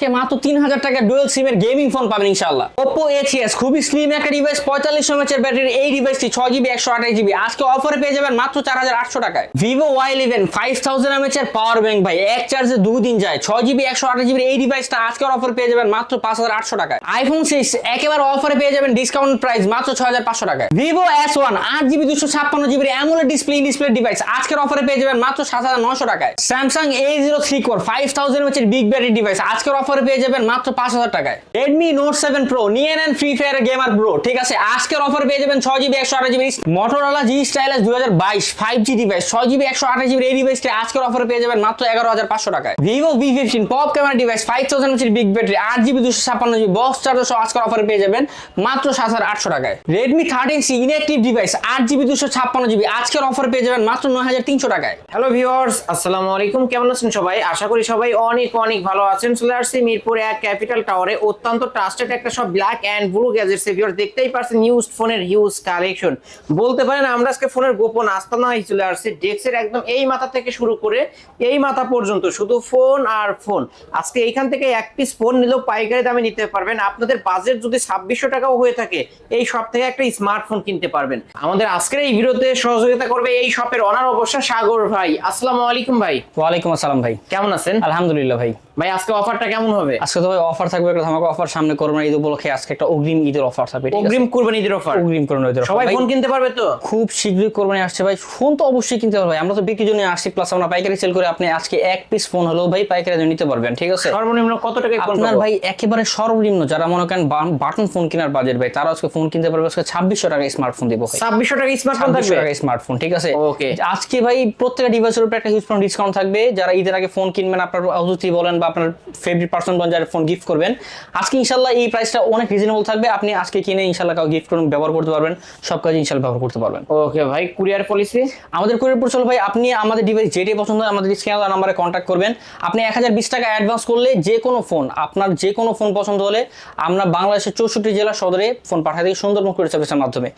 আজকে মাত্র তিন হাজার টাকা ডুয়েল সিমের গেমিং ফোন পাবেন ইনশাল্লাহ ওপো এথিএস খুবই স্লিম একটা ডিভাইস পঁয়তাল্লিশ এমএচের ব্যাটারি এই ডিভাইসটি ছয় জিবি একশো আঠাশ জিবি আজকে অফারে পেয়ে যাবেন মাত্র চার হাজার আটশো টাকায়। Vivo Y eleven five thousand এমএচের power bank ভাই, এক চার্জে দুই দিন যায়। ছয় জিবি একশো আঠাশ জিবির এই ডিভাইসটা আজকের অফার পেয়ে যাবেন মাত্র পাঁচ হাজার আটশো টাকায়। আইফোন সিক্স একেবারে অফারে পেয়ে যাবেন ডিসকাউন্ট প্রাইস মাত্র ছয় হাজার পাঁচশো টাকায়। ভিভো এস ওয়ান আট জিবি দুশো ছাপ্পান্ন জিবির অ্যামোলেড ডিসপ্লে ডিসপ্লে ডিভাইস আজকের অফারে পেয়ে যাবেন মাত্র সাত হাজার নশো টাকায়। Samsung A zero three core five thousand এমএচের big battery device আজকের অফারে পেয়ে যাবেন মাত্র পাঁচ হাজার টাকায়। রেডমি নোট সেভেন প্রো নিয়ে নেন ফ্রি ফায়ার গেমার প্রো ঠিক আছে? আজকের অফার পেয়ে যাবেন ছয় জিবি একশো আঠাশ জিবি মোটরোলা জি স্টাইলাস দুই হাজার বাইশ ফাইভ জি ডিভাইস ছয় জিবি একশো আঠাশ জিবি এই ডিভাইসটি আজকের অফারে পেয়ে যাবেন মাত্র এগারো হাজার পাঁচশো টাকায়। Vivo V fifteen pop camera device five thousand এমএচের big battery আট জিবি দুশো ছাপ্পান্ন জিবি বক্স চার্জার সহ আজকের অফারে পেয়ে যাবেন মাত্র সাত হাজার আটশো টাকায়। Redmi thirteen C inactive device আট জিবি দুশো ছাপ্পান্ন জিবি আজকের অফারে পেয়ে যাবেন মাত্র নয় হাজার তিনশো টাকায়। হ্যালো ভিউয়ার্স আসসালামু আলাইকুম, কেমন আছেন সবাই? আশা করি সবাই অনেক অনেক ভালো আছেন। চলে আসছি মিরপুর এক ক্যাপিটাল টাওয়ারে অত্যন্ত ট্রাস্টেড একটা সব black and blue gadgets viewer দেখতেই পারছেন নিউজ ফোনের হিউজ কালেকশন বলতে পারেন আমরা আজকে ফোনের গোপন আস্তানায় চলে আসছি। ডেস্কের একদম এই মাথা থেকে শুরু করে এই মাথা পর্যন্ত শুধু ফোন আর ফোন আজকে এইখান থেকে এক পিস ফোন নিলেও পাইকারি দামে নিতে পারবেন। আপনাদের বাজেট যদি ছাব্বিশশো টাকাও হয়ে থাকে এই শপ থেকে একটা স্মার্টফোন কিনতে পারবেন। আমাদের আজকের এই ভিডিওতে সহযোগিতা করবে এই শপের অনার অবশ্য সাগর ভাই। আসসালামু আলাইকুম ভাই। ওয়ালাইকুম আসসালাম ভাই। কেমন আছেন? আলহামদুলিল্লাহ ভাই। ভাই আজকে অফারটা কেমন হবে? আজকে তো ভাই অফার থাকবে একটা ধামাকা অফার সামনে করোনা ঈদ উপলক্ষে। আজকে একটা অগ্রিম ঈদের অফার থাকবে অগ্রিম কুরবানি ঈদের অফার অগ্রিম করোনা ঈদের। সবাই ফোন কিনতে পারবে তো? খুব শীঘ্রই কোরবানি আসছে ভাই। ফোন তো অবশ্যই কিনতে পারবে আমরা তো বিক্রির জন্য আসছি প্লাস আমরা পাইকারি সেল করে আপনি আজকে এক পিস ফোন হলেও ভাই পাইকারি নিতে পারবেন ঠিক আছে? সর্বনিম্ন কত টাকায় ফোন আপনার ভাই একেবারে সর্বনিম্ন যারা মনে করেন বাটন ফোন কেনার বাজেট ভাই তারা আজকে ফোন কিনতে পারবে। আজকে ছাব্বিশশো টাকা স্মার্টফোন দিব ভাই। ছাব্বিশশো টাকা স্মার্টফোন থাকবে? টাকা স্মার্টফোন ঠিক আছে? Okay. আজকে ভাই প্রত্যেকটা ডিভাইসের উপরে একটা হিউজ ডিসকাউন্ট থাকবে। যারা ঈদের আগে ফোন কিনবেন আপনার অতিথি বলেন বা আপনার ফেভারিট পার্সন যারা ফোন গিফট করবেন। আজকে ইনশাল্লাহ এই প্রাইসটা অনেক রিজনেবল থাকবে। আপনি আজকে কিনে ইনশাল্লাহ কাউ গিফট করুন ব্যবহার করতে পারবেন সব কাজে ইনশাল্লাহ ব্যবহার করতে পারবেন। ওকে ভাই কুরিয়ার পলিসি আমাদের কুরিয়ার পরিচালক ভাই আপনি আমাদের ডিভাইস যেটাই পছন্দ হয় আমাদের স্ক্যানার নাম্বারে কন্ট্যাক্ট করবেন। আপনি এক হাজার বিশ টাকা অ্যাডভান্স করলে যে কোনো ফোন আপনার যে কোনো ফোন পছন্দ হলে আমরা বাংলাদেশের চৌষট্টি জেলা সদরে ফোন দিই সুন্দরবন কুরিয়ার সার্ভিসের মাধ্যমে।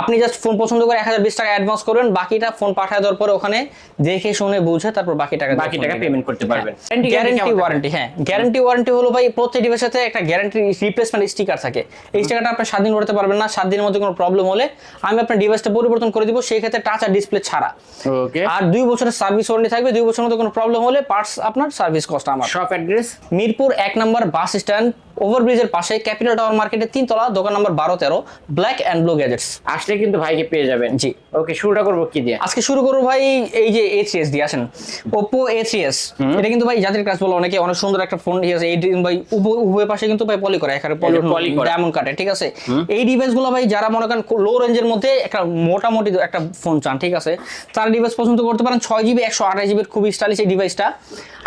আপনি জাস্ট ফোন পছন্দ করে এক হাজার বিশ টাকা অ্যাডভান্স করবেন বাকিটা ফোন পাঠায় দেওয়ার পরে ওখানে দেখে শুনে বুঝে তারপর বাকি টাকা বাকি টাকা পেমেন্ট করতে পারবেন। গ্যারান্টি ওয়ারেন্টি হ্যাঁ গ্যারান্টি ওয়ারেন্টি হলো ভাই প্রত্যেক ডিভাইসের সাথে একটা গ্যারান্টি রিপ্লেসমেন্ট স্টিকার থাকে। এই স্টিকারটা আপনি সাত দিন করতে পারবেন না সাত দিনের মধ্যে কোনো প্রবলেম হলে আমি আপনার ডিভাইসটা পরিবর্তন করে দিব সেই ক্ষেত্রে টাচ আর ডিসপ্লে ছাড়া। ওকে আর দুই বছরের সার্ভিস ওয়ারেন্টি থাকবে দুই বছরের মধ্যে কোনো প্রবলেম হলে পার্টস আপনার সার্ভিস কস্ট আমার। শপ অ্যাড্রেস মিরপুর এক নম্বর বাস স্ট্যান্ড ওভারব্রিজের পাশে ক্যাপিটাল টাওয়ার মার্কেটের তিনতলা দোকান নম্বর বারো তেরো ব্ল্যাক অ্যান্ড ব্লু গ্যাজেটস আসলে কিন্তু ভাইকে পেয়ে যাবেন। জি। ওকে শুরুটা করব কি দিয়ে? আজকে শুরু করব ভাই এই যে এ থ্রি এস দিয়ে আসেন। ওপো এ থ্রি এস এটা কিন্তু ভাই জাতির কাজ বলে অনেকে অনেক সুন্দর একটা ফোন ঠিক আছে এই ভাই উভয় পাশে কিন্তু ভাই পলি করে এখানে পলি করা। ডায়মন্ড কাটে ঠিক আছে? এই ডিভাইসগুলো ভাই যারা মনে করেন লো রেঞ্জের মধ্যে একটা মোটামুটি একটা ফোন চান ঠিক আছে? তার ডিভাইস পছন্দ করতে পারেন ছয় জিবি একশো আঠাশ জিবির খুবই স্টাইলিশ এই ডিভাইসটা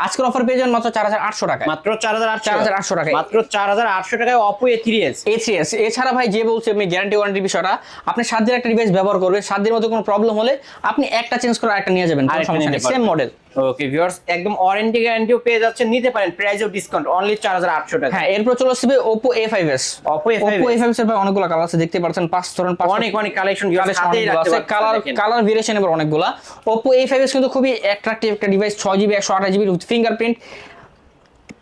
আজকের অফার পেয়ে যাবেন মাত্র চার হাজার আটশো টাকা মাত্র চার হাজার আটশো। 4,800 টাকায়। মাত্র চার হাজার আটশো টাকায় Oppo A three S A three S এছাড়া ভাই যে বলছে আপনি গ্যারান্টি ওয়ারেন্টি বিষয়টা আপনি সাত দিন একটা ডিভাইস ব্যবহার করবেন সাত দিনের মধ্যে কোনো প্রবলেম হলে আপনি একটা চেঞ্জ করে আরেকটা নিয়ে যাবেন সেম মডেল ওকে ভিউয়ার্স একদম ওয়ারেন্টি গ্যারান্টিও পেয়ে যাচ্ছেন নিতে পারেন ডিসকাউন্ট অনলি চার হাজার আটশো টাকা। হ্যাঁ এরপর চলে আসবে Oppo A5s Oppo A5s Oppo A5s এর অনেকগুলো কালার আছে দেখতে পাচ্ছেন পাঁচ অনেক অনেক কালেকশন সাথেই কালার কালার ভেরিয়েশন এবার অনেকগুলা। Oppo A5s কিন্তু খুবই অ্যাট্রাকটিভ একটা ডিভাইস ফিঙ্গারপ্রিন্ট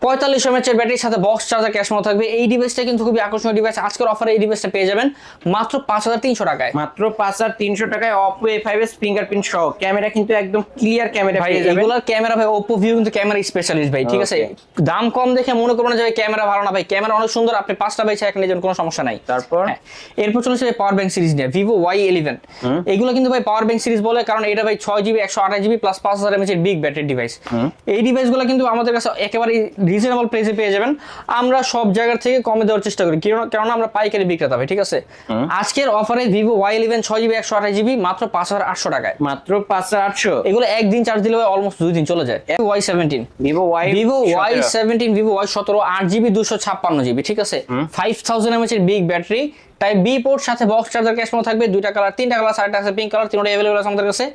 পঁয়তাল্লিশ এমএচের ব্যাটারির সাথে বক্স চার্জার ক্যাশ মতো থাকবে। এই ডিভাইসটা কিন্তু খুবই আকর্ষণীয় ডিভাইস আজকের অফারে এই ডিভাইসটা পেয়ে যাবেন মাত্র পাঁচ হাজার তিনশো টাকায়। মাত্র পাঁচ হাজার তিনশো টাকায় Oppo A five S fingerprint সহ। ক্যামেরা কিন্তু একদম ক্লিয়ার ক্যামেরা পেয়ে যাবেন। এগুলার ক্যামেরা ভাই ওপো ভিউ কিন্তু ক্যামেরা স্পেশালিস্ট ভাই ঠিক আছে? দাম কম দেখে মনে করবেন না যে ক্যামেরা ভালো না ভাই। ক্যামেরা অনেক সুন্দর আপনি পাঁচটা বাইছে এক নিয়ে কোনো সমস্যা নাই। তারপর? হ্যাঁ, এরপর চলেছে পাওয়ার ব্যাংক সিরিজ নিয়ে ভিভো ওয়াই ইলেভেন এগুলো কিন্তু ভাই পাওয়ার ব্যাংক সিরিজ বলে কারণ এটা ভাই ছয় জিবি একশো আঠাশ জিবি প্লাস পাঁচ হাজার এমএচ এর বিগ ব্যাটারি ডিভাইস এই ডিভাইসগুলো কিন্তু আমাদের কাছে একেবারে রিজনেবল প্রাইসে পেয়ে যাবেন। আমরা সব জায়গা থেকে কমে দেওয়ার চেষ্টা করি। কারণ আমরা পাইকারি বিক্রেতা ভাই ঠিক আছে? আজকের অফারে ভিভো ওয়াই ইলেভেন ছয় জিবি একশো আঠাশ জিবি মাত্র পাঁচ হাজার আটশো টাকায়। মাত্র পাঁচ হাজার আটশো? এগুলো একদিন চার্জ দিলে অলমোস্ট দুই দিন চলে যায়। Y seventeen Vivo Y Vivo Y seventeen Vivo Y সতেরো আট জিবি দুশো ছাপ্পান্ন জিবি ঠিক আছে? ফাইভ থাউজেন্ড এমএচ এর big battery type B port সাথে বক্স চার্জার ক্যাশ মতো থাকবে দুইটা কালার তিনটা কালার সাড়ে আছে পিঙ্ক কালার তিনটা অ্যাভেলেবল আছে আমাদের কাছে।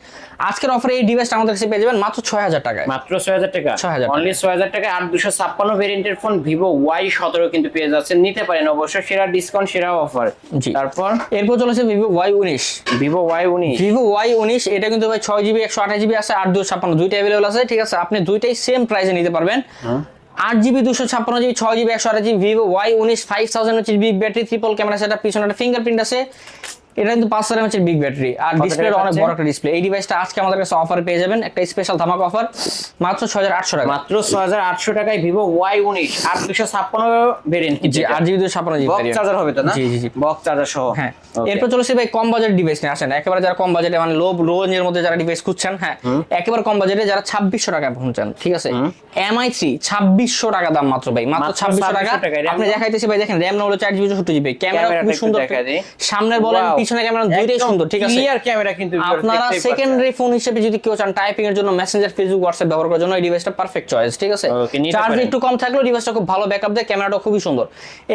আজকের অফারে এই ডিভাইসটা আমাদের কাছে পেয়ে যাবেন মাত্র ছয় হাজার টাকায়। মাত্র ছয় হাজার টাকা? 6,000 অনলি ছয় হাজার টাকা আর দুশো ছাপ্পান্ন ভেরিয়েন্টের ফোন ভিভো ওয়াই সতেরো কিন্তু পেয়ে যাচ্ছেন। নিতে পারেন অবশ্য সেরা ডিসকাউন্ট সেরা অফার জি। তারপর? এরপর চলেছে ভিভো ওয়াই উনিশ। ভিভো ওয়াই উনিশ। ভিভো ওয়াই উনিশ এটা কিন্তু ভাই ছয় জিবি একশো আঠাশ জিবি আছে আট দুশো ছাপ্পান্ন দুইটা অ্যাভেলেবল আছে ঠিক আছে? আপনি দুইটাই সেম প্রাইসে নিতে পারবেন। আট জিবি, দুশো ছাপ্পান্ন জিবি, ছয় জিবি, একশো আট জিবি, ভিভো ওয়াই উনিশ, ফাইভ থাউজেন্ড হচ্ছে বিগ ব্যাটারি ট্রিপল ক্যামেরা সেটা পিছনে একটা ফিঙ্গারপ্রিন্ট আছে। এটা কিন্তু পাঁচ হাজার এমএচের বিগ ব্যাটারি আর ডিসপ্লে অনেক বড় একটা ডিসপ্লে এই ডিভাইসটা আজকে আমাদের কাছে অফার পেয়ে যাবেন। একটা স্পেশাল ধামাক অফার মাত্র ছয় হাজার আটশো টাকা। মাত্র ছয় হাজার আটশো টাকায় ভিভো ওয়াই উনিশ। আট দুশো ছাপ্পান্ন ভেরিয়েন্ট জি আট জিবি দুশো ছাপ্পান্ন জিবি বক্স চার্জার হবে তো না? জি জি জি। বক্স চার্জার সহ। হ্যাঁ. এরপর চলেছে ভাই কম বাজেট ডিভাইস নিয়ে। আসেন একেবারে যারা কম বাজেটে মানে লো লো রেঞ্জের মধ্যে যারা ডিভাইস খুঁজছেন হ্যাঁ একেবারে কম বাজেটে যারা ছাব্বিশশো টাকা পৌঁছান ঠিক আছে? এমআই থ্রি ছাব্বিশশো টাকা দাম মাত্র ভাই। মাত্র ছাব্বিশশো টাকা। 2600 টাকায় RAM আপনি। দেখাইতেছি ভাই দেখেন র্যাম না হলো চার জিবি চৌষট্টি জিবি ক্যামেরা খুবই সুন্দর। সামনের বলেন. পিছনে ক্যামেরা দুইটাই সুন্দর ঠিক আছে? ক্লিয়ার ক্যামেরা কিন্তু আপনারা সেকেন্ডারি ফোন হিসেবে যদি কেউ চান টাইপিং এর জন্য মেসেঞ্জার ফেসবুক হোয়াটসঅ্যাপ ব্যবহার করার জন্য এই ডিভাইসটা পারফেক্ট চয়েস ঠিক আছে? চার্জ একটু কম থাকলেও ডিভাইসটা খুব ভালো ব্যাকআপ দেয় ক্যামেরাটা খুবই সুন্দর।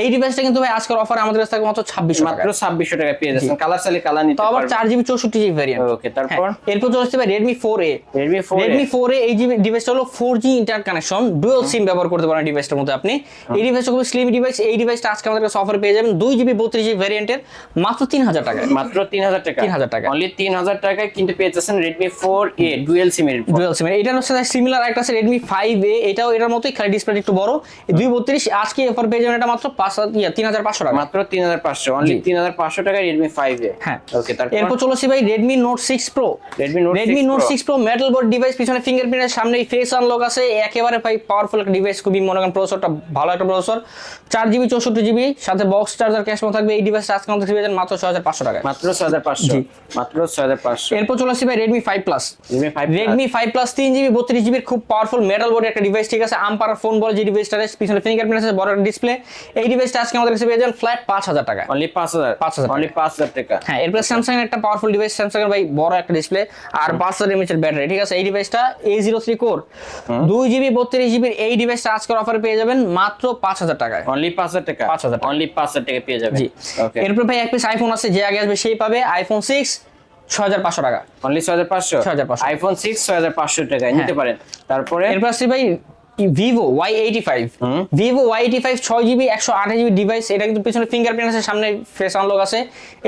এই ডিভাইসটা কিন্তু ভাই আজকের অফার আমাদের কাছে মাত্র ছাব্বিশশো টাকা। মাত্র ছাব্বিশশো টাকা পেয়ে যাচ্ছেন। কালার চাইলে কালার নিতে আবার পারবেন। জিবি চৌষট্টি জিবি ভ্যারিয়েন্ট ওকে তারপর? এরপর চলে আসছে Redmi four Redmi four A এই জিবি ডিভাইসটা হলো four G inter connection dual SIM ব্যবহার করতে পারেন ডিভাইসটার মধ্যে আপনি। এই ডিভাইসটা খুবই স্লিম ডিভাইস এই ডিভাইসটা আজকে আমাদের কাছে অফার পেয়ে যাবেন দুই জিবি বত্রিশ জিবি ভ্যারিয়েন্টের মাত্র তিন হাজার মাত্র টাকা। 3000 টাকা। অনলি তিন হাজার টাকায় কিন্তু পেয়ে যাচ্ছেন রেডমি ফোর এ ডুয়েল সিমের ডুয়েল সিম এটার হচ্ছে সিমিলার একটা আছে রেডমি ফাইভ এটাও এটার মতোই খালি ডিসপ্লে একটু বড়। দুই বত্রিশ আজকে অফার পেয়ে যাবেন এটা মাত্র পাঁচ হাজার ইয়া, তিন হাজার পাঁচশো টাকা। মাত্র তিন হাজার পাঁচশো। অনলি জি। তিন হাজার পাঁচশো টাকায় রেডমি ফাইভ হ্যাঁ। ওকে তারপর এরপর চলেছি ভাই Redmi Note six Pro Redmi Note Redmi 6 Note Pro। Six Pro metal board device পিছনে ফিঙ্গারপ্রিন্টের সামনে ফেস আনলক আছে। একেবারে ভাই পাওয়ারফুল একটা ডিভাইস খুবই মনে করেন প্রসেসরটা ভালো একটা প্রসেসর চার জিবি চৌষট্টি জিবি সাথে বক্স চার্জার ক্যাশ থাকবে। এই ডিভাইসটা আজকে আমাদের মাত্র ছয় হাজার পাঁচশো টাকা মাত্র ছয় হাজার পাঁচশো। মাত্র ছয় হাজার পাঁচশো। এরপর চলে আসছি ভাই Redmi five plus Redmi five plus তিন জিবি বত্রিশ জিবির খুব পাওয়ারফুল মেটাল বোর্ডের একটা ডিভাইস ঠিক আছে? আম্পার ফোন বলে যে ডিভাইসটা পিছনে ফিঙ্গারপ্রিন্ট আছে বড় ডিসপ্লে এই ডিভাইসটা আজকে আমাদের কাছে পেয়ে যাবেন ফ্ল্যাট পাঁচ হাজার টাকা অনলি পাঁচ হাজার? 5,000 অনলি পাঁচ হাজার টাকা। হ্যাঁ এরপর স্যামসাং এর একটা পাওয়ারফুল ডিভাইস স্যামসাং এর ভাই বড় একটা ডিসপ্লে আর পাঁচ হাজার এমএচ এর ব্যাটারি ঠিক আছে? এই ডিভাইসটা এ জিরো থ্রি কোর দুই জিবি বত্রিশ জিবির এই ডিভাইসটা আজকের অফারে পেয়ে যাবেন মাত্র পাঁচ হাজার টাকায়। অনলি পাঁচ হাজার টাকা? 5,000 টাকা। অনলি পাঁচ হাজার টাকা পেয়ে যাবে জি। ওকে এরপর ভাই এক পিস আইফোন আছে যে আগে আসবে সেই পাবে আইফোন সিক্স ছ হাজার পাঁচশো টাকা। অনলি ছয় হাজার পাঁচশো? 6,500 আইফোন সিক্স ছয় হাজার পাঁচশো টাকায় নিতে পারেন। তারপরে? এরপর আসছে ভাই Vivo Y eighty five Vivo Y eighty five ছয় জিবি একশো আঠাশ জিবি ডিভাইস এটা কিন্তু পিছনে ফিঙ্গারপ্রিন্ট আছে সামনে ফেস আনলক আছে।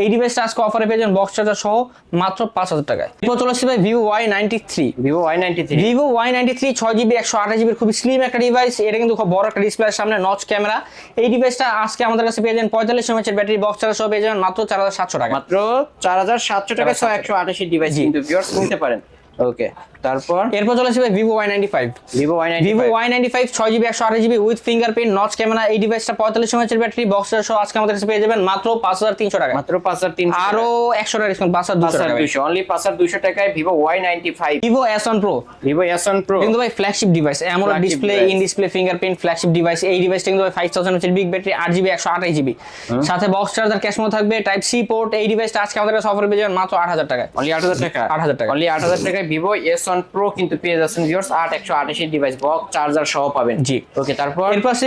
এই ডিভাইসটা আজকে অফারে পেয়ে যাবেন বক্স চার্জার সহ মাত্র পাঁচ হাজার টাকায়। এরপর চলে আসছে ভাই Vivo Y ninety three Vivo Y ninety three Vivo Y ninety three ছয় জিবি একশো আঠাশ জিবির খুবই স্লিম একটা ডিভাইস এটা কিন্তু খুব বড় একটা ডিসপ্লের সামনে নচ ক্যামেরা এই ডিভাইসটা আজকে আমাদের কাছে পেয়ে যাবেন পঁয়তাল্লিশ এমএচের ব্যাটারি বক্স চার্জার সহ পেয়ে যাবেন মাত্র চার হাজার সাতশো টাকা। মাত্র চার হাজার সাতশো টাকা। ছয় একশো আটাশি ডিভাইস কিন্তু ভিউয়ার্স নিতে পারেন। ওকে তারপর? এরপর চলে আসবে Vivo Y ninety five Vivo Y Vivo Y ninety five ছয় জিবি একশো আঠাশ GB with fingerprint notch camera এই ডিভাইসটা পঁয়তাল্লিশ এমএচের ব্যাটারি বক্স সহ আজকে আমাদের কাছে পেয়ে যাবেন মাত্র পাঁচ হাজার তিনশো টাকা। মাত্র পাঁচ হাজার তিনশো আরও একশো টাকা ডিসকাউন্ট পাঁচ হাজার পাঁচ দুশো হাজার টাকা অনলি পাঁচ হাজার দুইশো টাকায় Vivo Y ninety five Vivo S one Pro Vivo S one Pro কিন্তু ভাই ফ্ল্যাগশিপ ডিভাইস এমন display. In display fingerprint flagship device এই ডিভাইসটা কিন্তু ভাই ফাইভ থাউজেন্ড হচ্ছে বিগ ব্যাটারি আট জিবি একশো আঠাশ জিবি সাথে বক্স চার্জার ক্যাশ থাকবে টাইপ সি পোর্ট এই ডিভাইসটা আজকে আমাদের কাছে অফার পেয়ে যাবেন মাত্র আট হাজার টাকায়। অনলি আট হাজার টাকা। 8,000 টাকা। অনলি আট হাজার টাকায় ভিভো এস ওয়ান প্রো কিন্তু পেয়ে যাচ্ছেন ভিউয়ার্স আট একশো ডিভাইস বক্স চার্জার সহ পাবেন। জি। ওকে তারপর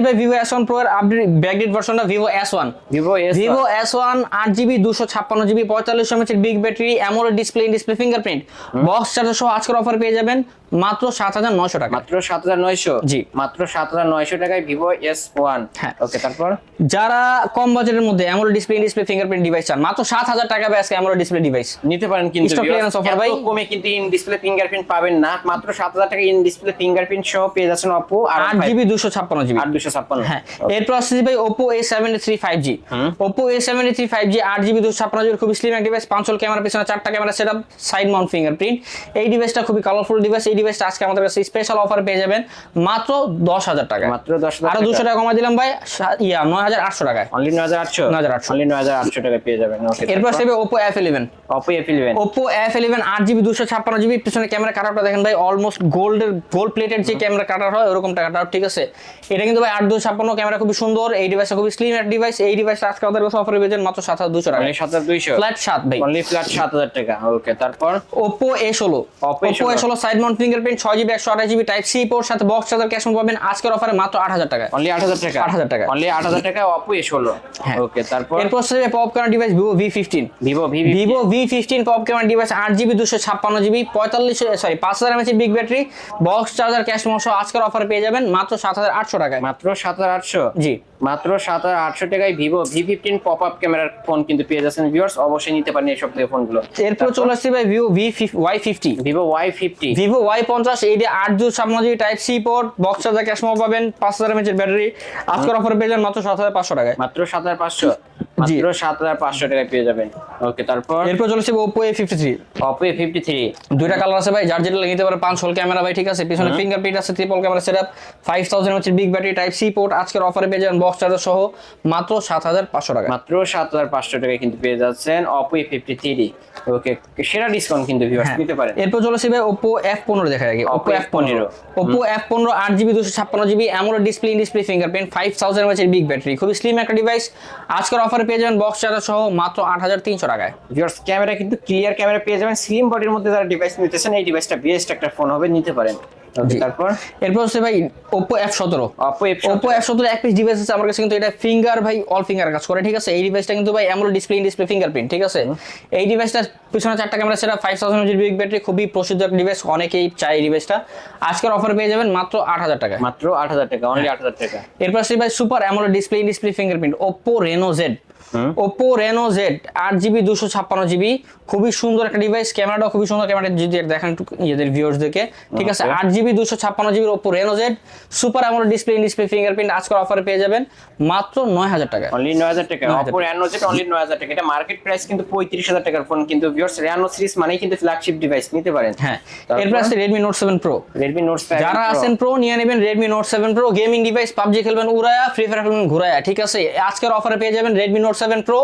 ভাই ভিভো এস ওয়ান প্রো এর আপডেট ব্যাকডেট ভার্সনটা Vivo S one Vivo Vivo S one আট জিবি দুশো ছাপ্পান্ন জিবি পঁয়তাল্লিশ এমএচের big battery AMOLED display display fingerprint box charger সহ আজকের অফার পেয়ে যাবেন মাত্র সাত হাজার নয়শো টাকা মাত্র সাত হাজার নয়শো? জি। মাত্র সাত হাজার নয়শো টাকায় ভিভো এস ওয়ান হ্যাঁ। ওকে তারপর? যারা কম বাজেটের মধ্যে AMOLED display display fingerprint device চান মাত্র সাত হাজার টাকা আজকে অ্যামোলেড ডিসপ্লে ডিভাইস নিতে পারেন কিন্তু ভাই। কমে কিন্তু ইন ডিসপ্লে ফিঙ্গারপ্রিন্ট পাবেন না। মাত্র সাত হাজার টাকা ইন ডিসপ্লে ফিঙ্গারপ্রিন্ট সহ পেয়ে যাচ্ছেন অপো আট জিবি দুশো ছাপ্পান্ন জিবি আট দুশো ছাপ্পান্ন। হ্যাঁ। এরপর আসছে ভাই Oppo A seventy three five G Oppo A seventy three five G আট জিবি দুশো ছাপ্পান্ন জিবি খুবই স্লিম এক ডিভাইস পাঁচশো ক্যামেরা পিছনে চারটা camera setup side mount fingerprint এই ডিভাইসটা খুবই কালারফুল ডিভাইস এই ডিভাইসটা আজকে আমাদের কাছে স্পেশাল অফার পেয়ে যাবেন মাত্র দশ হাজার টাকা মাত্র দশ হাজার আরও দুশো টাকা কমা দিলাম ভাই। ইয়া নয় হাজার আটশো টাকায়। অনলি নয় হাজার আটশো? 9,800 অনলি নয় হাজার আটশো টাকা পেয়ে যাবেন। এরপর আসবে Oppo F eleven Oppo F eleven Oppo F eleven আট জিবি দুশো ছাপ্পান্ন জিবি পিছনে ক্যামেরা কাটারটা দেখেন ভাই অলমোস্ট গোল্ডের গোল্ড প্লেটের যে ক্যামেরা কাটার হয় ওরকম কাটার ঠিক আছে? এটা কিন্তু ভাই আট দুশো ছাপ্পান্ন ক্যামেরা খুবই সুন্দর। এই ডিভাইসটা খুবই স্লিম একটা ডিভাইস এই ডিভাইসটা আজকে আমাদের কাছে অফারে পেয়েছেন মাত্র সাত হাজার দুশো টাকা। অনলি সাত হাজার দুইশো? ফ্ল্যাট সাত ভাই। অনলি ফ্ল্যাট সাত হাজার টাকা। ওকে তারপর? ওপো এ ষোলো। Oppo ওপো এ A16 ষোলো সাইড মাউন্ট ফিঙ্গারপ্রিন্ট ছয় জিবি একশো আঠাশ জিবি টাইপ সি পোর্ট সাথে বক্স চার্জার ক্যাশ পাবেন। আজকের অফারে মাত্র আট হাজার টাকা অনলি আট হাজার টাকা? 8,000 টাকা। অনলি আট হাজার টাকা অপো এ ষোলো। হ্যাঁ। ওকে তারপর? এরপর হচ্ছে pop camera device Vivo V fifteen Vivo VV Vivo V fifteen pop camera device আট জিবি দুশো ছাপ্পান্ন জিবি পঁয়তাল্লিশ সরি পাঁচ হাজার এমএচের big battery box charger cash মশো আজকের অফার পেয়ে যাবেন মাত্র সাত হাজার আটশো টাকায়। মাত্র সাত হাজার আটশো? জি। মাত্র সাত হাজার আটশো টাকায় Vivo V fifteen pop up ক্যামেরার ফোন কিন্তু পেয়ে যাচ্ছেন ভিউয়ার্স অবশ্যই নিতে পারেন এইসব থেকে ফোনগুলো এরপর চলে আসছে ভাই Vivo V Y fifty Vivo Y fifty Vivo Y পঞ্চাশ এইটা আট দু ছাপ্পান্ন GB type C port box charger cash পাবেন পাঁচ হাজার এমএচের ব্যাটারি আজকের অফার পেয়ে যান মাত্র সাত হাজার পাঁচশো টাকায়। মাত্র সাত হাজার পাঁচশো। মাত্র সাত হাজার পাঁচশো টাকায় পেয়ে যাবেন। ওকে তারপর? এরপর three Oppo A fifty three দুইটা কালার আছে ভাই যার যেটা নিতে পারে হোল ক্যামেরা ভাই ঠিক আছে? পিছনে ফিঙ্গারপ্রিন্ট আছে triple camera setup five thousand হচ্ছে big battery type C port আজকের অফারে পেয়ে যাবেন বক্স চার্জার সহ মাত্র সাত হাজার পাঁচশো টাকা মাত্র সাত হাজার পাঁচশো টাকায় কিন্তু পেয়ে যাচ্ছেন ফিফটি থ্রি ওকে সেরা ডিসকাউন্ট কিন্তু ভিউয়ার্স হ্যাঁ। নিতে পারেন। এরপর ভাই ওপো এফ পনেরো দেখা যায় Oppo ওপো এফ পনেরো। ওপো এফ পনেরো আট জিবি দুশো ছাপ্পান্ন জিবি এমন display display fingerprint five thousand big battery খুবই স্লিম একটা ডিভাইস আজকের অফারে পেয়ে যাবেন বক্স চার্জার সহ মাত্র আট হাজার তিনশো টাকায়। ভিউয়ার্স ক্যামেরা কিন্তু ক্লিয়ার ক্যামেরা পেয়ে যাবেন। স্লিম বডির মধ্যে যারা ডিভাইস নিতেছেন এই ডিভাইসটা বেস্ট একটা ফোন হবে নিতে পারেন। তারপর? এরপর হচ্ছে ভাই ওপো এফ সতেরো। ওপো এফ সতেরো। এক পিস ডিভাইস আছে আমার কাছে কিন্তু এটা ফিঙ্গার ভাই অল ফিঙ্গার কাজ করে ঠিক আছে? এই ডিভাইসটা কিন্তু ভাই এমন ডিসপ্লে ডিসপ্লে ফিঙ্গারপ্রিন্ট ঠিক আছে? এই ডিভাইসটার পিছনে চারটা ক্যামেরা সেটা ফাইভ থাউজেন্ড বিগ ব্যাটারি খুবই প্রসিদ্ধ একটা ডিভাইস অনেকেই চায় এই ডিভাইসটা আজকের অফারে পেয়ে যাবেন মাত্র আট হাজার টাকা মাত্র আট হাজার টাকা অনলি আট হাজার টাকা। এরপর ভাই super display display fingerprint Oppo Reno Z Oppo Reno Z আট জিবি দুশো ছাপ্পান্ন জিবি খুবই সুন্দর একটা ডিভাইস ক্যামেরাটাও খুবই সুন্দর ক্যামেরা যদি দেখেন একটু ইয়েদের ভিউয়ার্সদেরকে ঠিক আছে আট জিবি দুশো ছাপ্পান্ন জিবির Oppo Reno Z super AMOLED display display fingerprint আজকের অফারে পেয়ে যাবেন মাত্র নয় হাজার টাকা। অনলি নয় হাজার টাকা। 9,000 অপো রেনো যেটা অনলি নয় হাজার টাকা। এটা মার্কেট প্রাইস কিন্তু পঁয়ত্রিশ হাজার টাকার ফোন কিন্তু ভিউয়ার্স রেনো সিরিজ মানেই কিন্তু ফ্ল্যাগশিপ ডিভাইস নিতে পারেন। হ্যাঁ এরপর আছে Redmi Note seven Pro Redmi Note যারা আছেন প্রো নিয়ে নেবেন Redmi Note seven Pro gaming device PUBG খেলবেন উড়ায়া ফ্রি ফায়ার খেলবেন ঘুরায়া। ঠিক আছে আজকের অফারে পেয়ে যাবেন রেডমি নোট সেভেন প্রো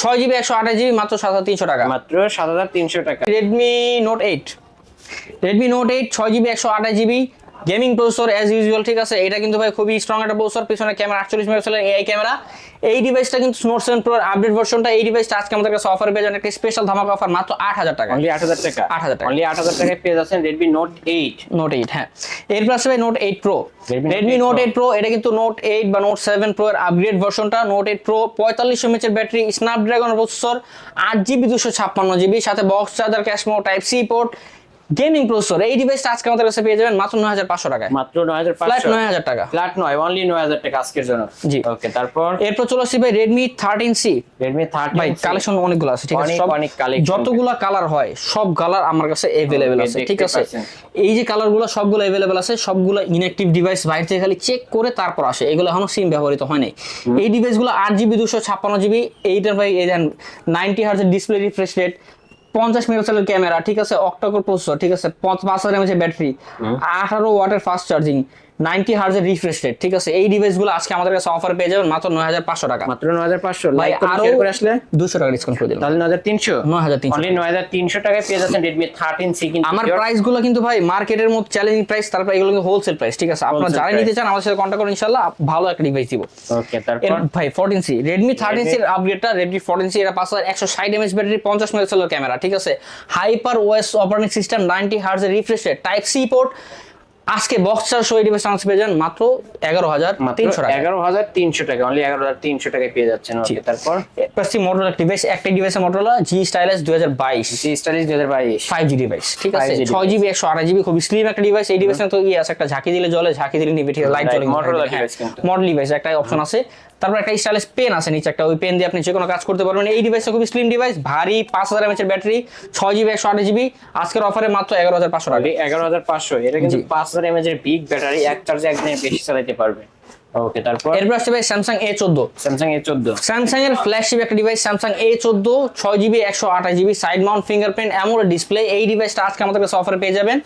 ছয় জিবি একশো আঠাশ জিবি মাত্র সাত হাজার তিনশো টাকা। মাত্র সাত হাজার তিনশো টাকা। Redmi Note eight Redmi Note eight ছয় জিবি একশো আঠাশ GB gaming processor as usual ঠিক আছে? এটা কিন্তু ভাই খুবই স্ট্রং একটা প্রসেসর পিছনে ক্যামেরা আটচল্লিশ মেগাপিক্সেলের এআই ক্যামেরা এই ডিভাইসটা কিন্তু নোট সেভেন প্রোর আপডেট ভার্সনটা এই ডিভাইসটা আজকে আমাদের কাছে অফার পেয়ে একটা স্পেশাল ধামাকা অফার মাত্র আট হাজার টাকা। অনলি আট হাজার টাকা? 8,000 টাকা। অনলি আট হাজার টাকায় পেয়ে যাচ্ছেন Redmi Note eight Note eight হ্যাঁ। এরপর আসবে Note eight Pro Redmi Note Redmi 8 Note Pro। Eight Pro এটা কিন্তু নোট এইট বা নোট সেভেন প্রো এর আপগ্রেড ভার্সনটা নোট এইট প্রো পঁয়তাল্লিশ এমএচের ব্যাটারি স্ন্যাপড্রাগন প্রসেসর আট জিবি দুশো ছাপ্পান্ন জিবি সাথে box charger ক্যাশমো type C port gaming processor এই ডিভাইসটা আজকে আমাদের কাছে পেয়ে যাবেন মাত্র নয় হাজার পাঁচশো টাকায় মাত্র নয় হাজার ফ্ল্যাট পাঁচশো নয় হাজার টাকা ফ্ল্যাট নয় অনলি নয় হাজার টাকা আজকের জন্য জি। ওকে তারপর এরপর চলে আসছি ভাই Redmi thirteen C Redmi thirty ভাই কালেকশন অনেকগুলো আছে ঠিক আছে অনেক, সব অনেক collection। যতগুলো কালার হয় সব কালার আমার কাছে अवेलेबल Okay, আছে দেখতে ঠিক আছে পাচ্ছেন। এই যে কালারগুলো সবগুলো अवेलेबल আছে সবগুলো ইনঅ্যাক্টিভ ডিভাইস বাইরে থেকে খালি চেক করে তারপর আসে এগুলো এখনো সিম ব্যবহৃত হয় নাই এই ডিভাইসগুলো আট জিবি দুশো ছাপ্পান্ন জিবি এইটার ভাই এই দেন নাইনটি হার্জের ডিসপ্লে রিফ্রেশ রেট পঞ্চাশ মেগাপিক্সেলের ক্যামেরা ঠিক আছে? অক্টাকোর প্রসেসর ঠিক আছে? পাঁচ হাজার এমএচ ব্যাটারি আঠারো ওয়াটের ফাস্ট চার্জিং নাইনটি হার্জের রিফ্রেশ রেট ঠিক আছে? এই ডিভাইসগুলো আজকে আমাদের কাছে অফার পেয়ে যাবেন মাত্র নয় হাজার পাঁচশো টাকা। মাত্র নয় হাজার পাঁচশো। ভাই আরও করে আসলে? দুশো টাকা ডিসকাউন্ট করে দিলাম। তাহলে নয় হাজার তিনশো। 9,300 অনলি নয় হাজার তিনশো টাকায় পেয়ে যাচ্ছেন রেডমি থার্টিন সি কিন্তু আমার প্রাইসগুলো কিন্তু ভাই মার্কেটের মধ্যে চ্যালেঞ্জিং প্রাইস তারপর এগুলো কিন্তু হোলসেল প্রাইস ঠিক আছে? আপনারা যারা নিতে চান আমার সাথে কন্ট্যাক্ট করুন ইনশাআল্লাহ। ভালো একটা ডিভাইস দিব। ওকে তারপর? ভাই 14C Redmi 13C এর আপগ্রেডটা Redmi 14C এটা পাঁচ হাজার একশো ষাট এমএচ ব্যাটারি পঞ্চাশ মেগাপিক্সেলের ক্যামেরা ঠিক আছে? Hyper OS operating system ninety হার্জের refresh rate type C port আজকে বক্সার শো এডিভে চান্স পেয়ে যান মাত্র এগারো হাজার তিনশো টাকা। এগারো হাজার তিনশো টাকা অনলি এগারো হাজার তিনশো টাকায় পেয়ে যাচ্ছেন তারপর? পাচ্ছি মোটরলা ডিভাইস একটা ডিভাইসে মোটরলা জি স্টাইলাস দুই হাজার বাইশ। জি স্টাইলাস দুই হাজার বাইশ। ফাইভ জি ডিভাইস ঠিক আছে? ছয় জিবি একশো আড়াই জিবি খুবই স্লিম একটা ডিভাইস এই ডিভাইসে তো ইয়ে আছে একটা ঝাঁকি দিলে জলে ঝাঁকি দিলে নিবে ঠিক আছে লাইট জ্বলে কিন্তু। মডেল ডিভাইস একটা অপশন আছে। তারপর একটা স্টাইলিশ পেন আছে নিচে একটা ওই পেন দিয়ে আপনি যে কোনো কাজ করতে পারবেন। এই ডিভাইসটা খুবই স্লিম ডিভাইস ভারী পাঁচ হাজার এমএচের ব্যাটারি ছয় জিবি একশো আঠাশ জিবি আজকের অফারে মাত্র এগারো হাজার পাঁচশো টাকা। এগারো হাজার পাঁচশো। এটা কিন্তু। পাঁচ হাজার এমএচ এর বিগ ব্যাটারি এক চার্জে একদিনের বেশি চালাতে পারবে। ওকে তারপর? এরপর আসছে ভাই স্যামসাং এ চোদ্দ স্যামসাং এ চোদ্দ স্যামসাং এর ফ্ল্যাগশিপ একটা ডিভাইস স্যামসাং এ চোদ্দ ছয় জিবি একশো আঠাশ জিবি সাইড মাউন্ট ফিঙ্গারপ্রিন্ট এমন ডিসপ্লে এই ডিভাইসটা আজকে আমাদের কাছে অফারে পেয়ে যাবেন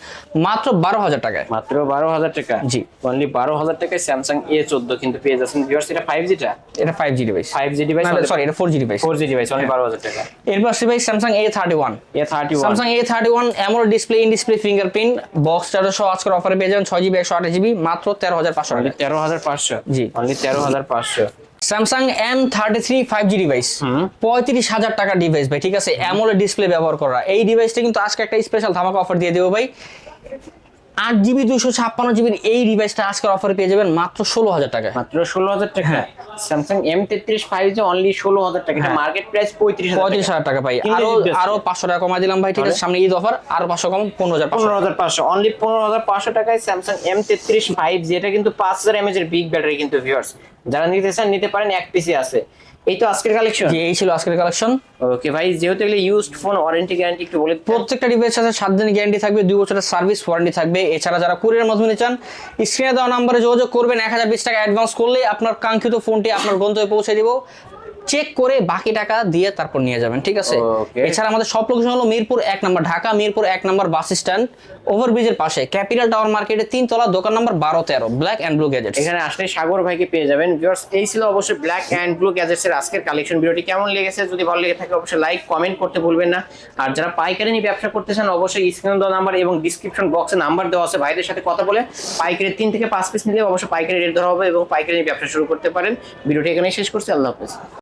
মাত্র বারো হাজার টাকায়। মাত্র বারো হাজার টাকা? জি। অনলি বারো হাজার টাকায় স্যামসাং এ চোদ্দ কিন্তু পেয়ে যাচ্ছেন। ভিউয়ার্স এটা ফাইভ জিটা এটা five G device five G device sorry এটা four G device four G device only বারো হাজার টাকা। এরপর আসছে ভাই Samsung A thirty one A thirty one Samsung A thirty one এমন display in display fingerprint box সহ আজকের অফারে পেয়ে যাবেন ছয় জিবি একশো আঠাশ জিবি মাত্র তেরো হাজার পাঁচশো তেরো হাজার পাঁচশো। জি। অনলি তেরো হাজার পাঁচশো। Samsung M thirty three five G device পঁয়ত্রিশ হাজার টাকা ডিভাইস ভাই ঠিক আছে? অ্যামোলেড ডিসপ্লে ব্যবহার করা। এই ডিভাইসটা কিন্তু আজকে একটা স্পেশাল ধামাকা অফার দিয়ে দেবো ভাই। আট জিবি দুশো ছাপ্পান্ন জিবির এই ডিভাইসটা আজকের অফারে পেয়ে যাবেন মাত্র ষোলো হাজার টাকা মাত্র ষোলো হাজার টাকা। হ্যাঁ। স্যামসাং এম তেত্রিশ ফাইভ জি অনলি ষোলো হাজার টাকা। হ্যাঁ। মার্কেট প্রাইস পঁয়ত্রিশ পঁয়ত্রিশ হাজার টাকা ভাই। আরও আরও পাঁচশো টাকা কমাই দিলাম ভাই ঠিক আছে? সামনে ঈদ অফার আরও পাঁচশো কম পনেরো হাজার পনেরো হাজার পাঁচশো। অনলি পনেরো হাজার পাঁচশো টাকায় স্যামসাং এম তেত্রিশ ফাইভ জি এটা কিন্তু পাঁচ হাজার এমএচ এর বিগ ব্যাটারি কিন্তু ভিউয়ার্স যারা নিতে চান নিতে পারেন এক পিসি আছে। এই তো আজকের কালেকশন জি এই ছিল আজকের কালেকশন ওকে ভাই যেহেতু এগুলো ইউজড ফোন ওয়ারেন্টি গ্যারান্টি একটু বলে প্রত্যেকটা ডিভাইসের সাথে সাত দিন গ্যারান্টি থাকবে দুই বছরের সার্ভিস ওয়ারেন্টি থাকবে। এছাড়া যারা কুরিয়ার মাধ্যমে নিতে চান স্ক্রিনে দেওয়া নাম্বারে যোগাযোগ করবেন। এক হাজার বিশ টাকা অ্যাডভান্স করলে আপনার কাঙ্ক্ষিত ফোনটি আপনার গন্তব্যে পৌঁছে দিব। চেক করে বাকি টাকা দিয়ে তারপর নিয়ে যাবেন ঠিক আছে? এছাড়া আমাদের সব লোকেশন হলো মিরপুর এক নম্বর ঢাকা মিরপুর এক নম্বর বাস স্ট্যান্ড ওভারব্রিজের পাশে ক্যাপিটাল টাওয়ার মার্কেটে তিন তলা দোকান নম্বর বারো তেরো ব্ল্যাক অ্যান্ড ব্লু গ্যাজেট এখানে আসলে সাগর ভাইকে পেয়ে যাবেন। এই ছিল অবশ্যই ব্ল্যাক অ্যান্ড ব্লু গ্যাজেটস এর আজকের কালেকশন ভিডিওটি কেমন লেগেছে? যদি ভালো লেগে থাকে অবশ্যই লাইক কমেন্ট করতে ভুলবেন না। আর যারা পাইকারি নিয়ে ব্যবসা করতে চান অবশ্যই স্ক্রিন দেওয়া নাম্বার এবং ডিসক্রিপশন বক্সে নাম্বার দেওয়া আছে। ভাইদের সাথে কথা বলে পাইকারি তিন থেকে পাঁচ পিস নিলে অবশ্যই পাইকারি রেট ধরা হবে এবং পাইকারি নিয়ে ব্যবসা শুরু করতে পারেন। ভিডিওটি এখানে শেষ করছি। আল্লাহ হাফেজ।